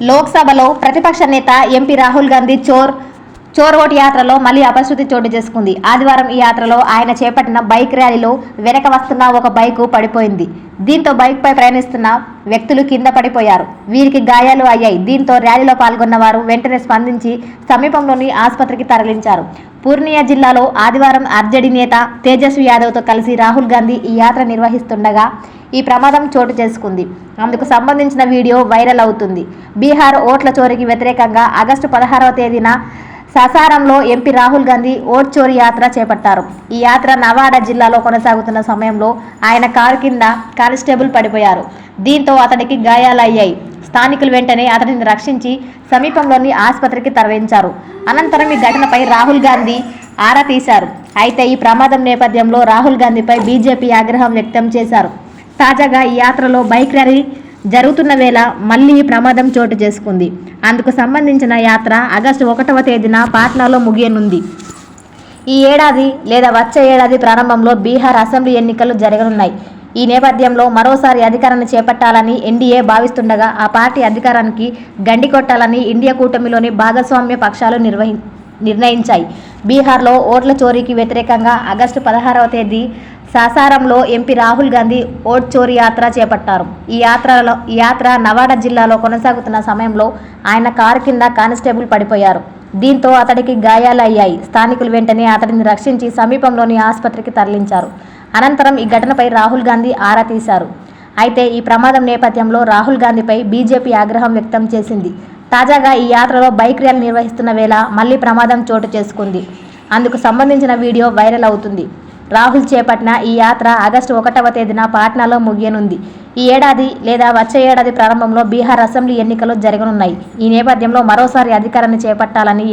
లోక్సభలో ప్రతిపక్ష నేత ఎంపీ రాహుల్ గాంధీ చోర్ చోరోటి యాత్రలో మళ్ళీ అపశృతి చోటు చేసుకుంది. ఆదివారం ఈ యాత్రలో ఆయన చేపట్టిన బైక్ ర్యాలీలో వెనక వస్తున్న ఒక బైకు పడిపోయింది. దీంతో బైక్పై ప్రయాణిస్తున్న వ్యక్తులు కింద పడిపోయారు. వీరికి గాయాలు అయ్యాయి. దీంతో ర్యాలీలో పాల్గొన్న వారు వెంటనే స్పందించి సమీపంలోని ఆసుపత్రికి తరలించారు. పూర్ణియా జిల్లాలో ఆదివారం ఆర్జేడీ నేత తేజస్వి యాదవ్తో కలిసి రాహుల్ గాంధీ ఈ యాత్ర నిర్వహిస్తుండగా ఈ ప్రమాదం చోటు చేసుకుంది. అందుకు సంబంధించిన వీడియో వైరల్ అవుతుంది. బీహార్ ఓట్ల చోరీకి వ్యతిరేకంగా ఆగస్టు పదహారవ తేదీన ససారంలో ఎంపీ రాహుల్ గాంధీ ఓట్ చోరీ యాత్ర చేపట్టారు. ఈ యాత్ర నవాడా జిల్లాలో కొనసాగుతున్న సమయంలో ఆయన కారు కింద కానిస్టేబుల్ పడిపోయారు. దీంతో అతనికి గాయాలయ్యాయి. స్థానికులు వెంటనే అతనిని రక్షించి సమీపంలోని ఆసుపత్రికి తరలించారు. అనంతరం ఈ ఘటనపై రాహుల్ గాంధీ ఆరా తీశారు. అయితే ఈ ప్రమాదం నేపథ్యంలో రాహుల్ గాంధీపై బీజేపీ ఆగ్రహం వ్యక్తం చేశారు. తాజాగా ఈ యాత్రలో బైక్ ర్యాలీ జరుగుతున్న వేళ మళ్ళీ ప్రమాదం చోటు చేసుకుంది. అందుకు సంబంధించిన యాత్ర ఆగస్టు ఒకటవ తేదీన పాట్నాలో ముగియనుంది. ఈ ఏడాది లేదా వచ్చే ఏడాది ప్రారంభంలో బీహార్ అసెంబ్లీ ఎన్నికలు జరగనున్నాయి. ఈ నేపథ్యంలో మరోసారి అధికారాన్ని చేపట్టాలని ఎన్డీఏ భావిస్తుండగా ఆ పార్టీ అధికారానికి గండి కొట్టాలని ఇండియా కూటమిలోని భాగస్వామ్య పక్షాలు నిర్వహి నిర్ణయించాయి. బీహార్లో ఓట్ల చోరీకి వ్యతిరేకంగా ఆగస్టు పదహారవ తేదీ సాసారంలో ఎంపీ రాహుల్ గాంధీ ఓట్ చోరీ యాత్ర చేపట్టారు. ఈ యాత్రలో ఈ యాత్ర నవాడా జిల్లాలో కొనసాగుతున్న సమయంలో ఆయన కారు కింద కానిస్టేబుల్ పడిపోయారు. దీంతో అతడికి గాయాలయ్యాయి. స్థానికులు వెంటనే అతడిని రక్షించి సమీపంలోని ఆసుపత్రికి తరలించారు. అనంతరం ఈ ఘటనపై రాహుల్ గాంధీ ఆరా తీశారు. అయితే ఈ ప్రమాదం నేపథ్యంలో రాహుల్ గాంధీపై బీజేపీ ఆగ్రహం వ్యక్తం చేసింది. తాజాగా ఈ యాత్రలో బైక్ ర్యాలీ నిర్వహిస్తున్న వేళ మళ్ళీ ప్రమాదం చోటు చేసుకుంది. అందుకు సంబంధించిన వీడియో వైరల్ అవుతుంది. రాహుల్ చేపట్టిన ఈ యాత్ర ఆగస్టు ఒకటవ తేదీన పాట్నాలో ముగియనుంది. ఈ ఏడాది లేదా వచ్చే ఏడాది ప్రారంభంలో బీహార్ అసెంబ్లీ ఎన్నికలు జరగనున్నాయి. ఈ నేపథ్యంలో మరోసారి అధికారాన్ని చేపట్టాలని